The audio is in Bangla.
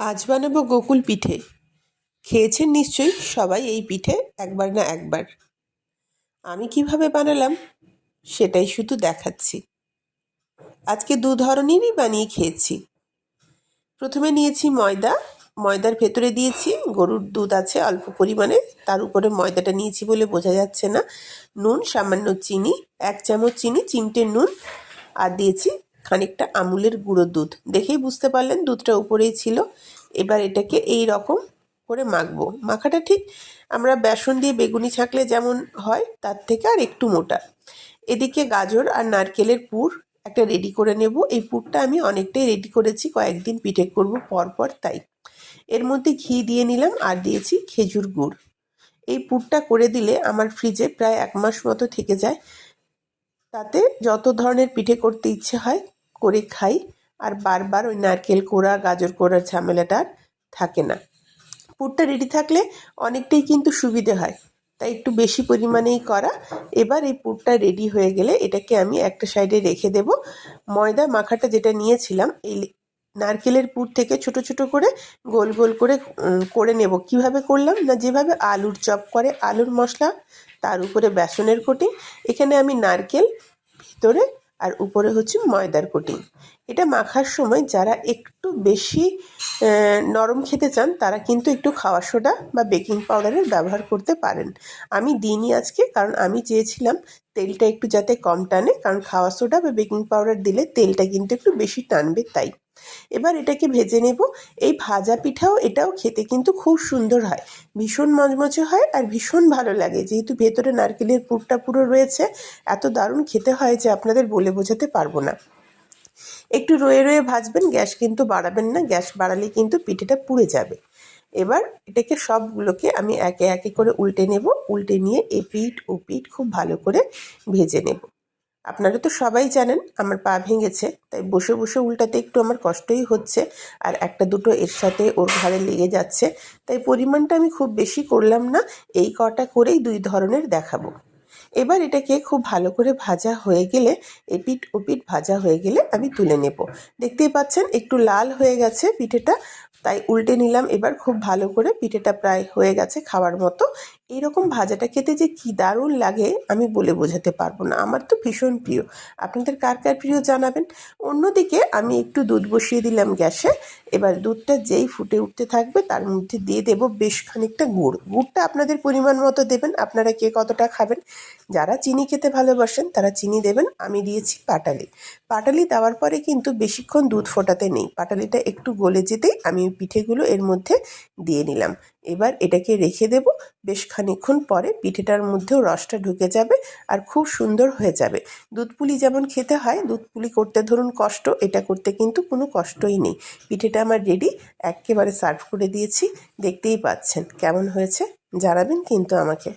আজ বানাবো গোকুল পিঠে। খেয়েছেন নিশ্চয়ই সবাই এই পিঠে একবার না একবার। আমি কীভাবে বানালাম সেটাই শুধু দেখাচ্ছি। আজকে দু ধরনেরই বানিয়ে খেয়েছি। প্রথমে নিয়েছি ময়দা। ময়দার ভেতরে দিয়েছি, গরুর দুধ আছে অল্প পরিমাণে, তার উপরে ময়দাটা নিয়েছি বলে বোঝা যাচ্ছে না। নুন, সামান্য চিনি, এক চামচ চিনি চিমটে নুন, আর দিয়েছি খানিকটা আমুলের গুঁড়ো দুধ। দেখেই বুঝতে পারলেন দুধটা উপরেই ছিল। এবার এটাকে এই রকম করে মাখবো। মাখাটা ঠিক আমরা বেসন দিয়ে বেগুনি ছাঁকলে যেমন হয়, তার থেকে আর একটু মোটা। এদিকে গাজর আর নারকেলের পুর একটা রেডি করে নেব। এই পুরটা আমি অনেকটাই রেডি করেছি, কয়েকদিন পিঠে করব, পরপর তাই। এর মধ্যে ঘি দিয়ে নিলাম আর দিয়েছি খেজুর গুড়। এই পুরটা করে দিলে আমার ফ্রিজে প্রায় এক মাস মতো থেকে যায়। তাতে যত ধরনের পিঠে করতে ইচ্ছে হয় করে খাই, আর বারবার ওই নারকেল কোড়া, গাজর কোড়ার ঝামেলাটা আর থাকে না। পুরটা রেডি থাকলে অনেকটাই কিন্তু সুবিধে হয়, তাই একটু বেশি পরিমাণেই করা। এবার এই পুরটা রেডি হয়ে গেলে এটাকে আমি একটা সাইডে রেখে দেব। ময়দা মাখাটা যেটা নিয়েছিলাম, এই নারকেলের পুর থেকে ছোট ছোট করে গোল গোল করে করে নেব। কীভাবে করলাম না যেভাবে আলুর চপ করে, আলুর মশলা, তার উপরে বেসনের কোটিং এখানে আমি নারকেল ভিতরে আর উপরে হচ্ছে ময়দার কোটিং। এটা মাখার সময় যারা একটু বেশি নরম খেতে চান, তারা কিন্তু একটু খাওয়া সোডা বা বেকিং পাউডারের ব্যবহার করতে পারেন। আমি দিইনি আজকে, কারণ আমি চেয়েছিলাম তেলটা একটু যাতে কম টানে, কারণ খাওয়া সোডা বা বেকিং পাউডার দিলে তেলটা কিন্তু একটু বেশি টানবে, তাই। এবার এটাকে ভেজে নেব। এই ভাজা পিঠাও এটাও খেতে কিন্তু খুব সুন্দর হয়। ভীষণ মচমচে হয় আর ভীষণ ভালো লাগে। যেহেতু ভেতরে নারকেলের পুরটা পুরো রয়েছে, এত দারুণ খেতে হয় যে আপনাদের বলে বোঝাতে পারব না। একটু রয়ে রয়ে ভাজবেন, গ্যাস কিন্তু বাড়াবেন না। গ্যাস বাড়ালে কিন্তু পিঠেটা পুড়ে যাবে। এবার এটাকে সবগুলোকে আমি একে একে করে উল্টে নেব। উল্টে নিয়ে এ পিঠ ও পিঠ খুব ভালো করে ভেজে নেব। আপনারা তো সবাই জানেন আমার পা ভেঙেছে, তাই বসে বসে উল্টাতে একটু আমার কষ্টই হচ্ছে আর একটা দুটো এর সাথে ওর ঘরে লেগে যাচ্ছে, তাই পরিমাণটা আমি খুব বেশি করলাম না, এই কটা করেই দুই ধরনের দেখাবো। এবার এটাকে খুব ভালো করে ভাজা হয়ে গেলে এপিট ওপিট ভাজা হয়ে গেলে আমি তুলে নেব। দেখতেই পাচ্ছেন একটু লাল হয়ে গেছে পিঠেটা, তাই উল্টে নিলাম এবার খুব ভালো করে পিঠেটা প্রায় হয়ে গেছে খাওয়ার মতো এইরকম ভাজাটা খেতে যে কী দারুণ লাগে আমি বলে বোঝাতে পারব না। আমার তো ভীষণ প্রিয়। আপনাদের কার কার প্রিয় জানাবেন? অন্যদিকে আমি একটু দুধ বসিয়ে দিলাম গ্যাসে। এবার দুধটা যেই ফুটে উঠতে থাকবে তার মধ্যে দিয়ে দেব বেশ খানিকটা গুড়। গুড়টা আপনাদের পরিমাণ মতো দেবেন। আপনারা কে কতটা খাবেন? যারা চিনি খেতে ভালোবাসেন তারা চিনি দেবেন। আমি দিয়েছি পাটালি। পাটালি দেওয়ার পরে কিন্তু বেশিক্ষণ দুধ ফোটাতে নেই। পাটালিটা একটু গলে যেতেই আমি পিঠেগুলো এর মধ্যে দিয়ে নিলাম। এবার এটাকে রেখে দেব। বেশ খানিক্ষণ পরে পিঠেটার মধ্যেও রসটা ঢুকে যাবে আর খুব সুন্দর হয়ে যাবে। দুধ পুলি যেমন খেতে হয় দুধ পুলি করতে ধরুন কষ্ট, এটা করতে কিন্তু কোনো কষ্টই নেই। পিঠেটা আমার রেডি একেবারে সার্ভ করে দিয়েছি। দেখতেই পাচ্ছেন কেমন হয়েছে, জানাবেন কিন্তু আমাকে।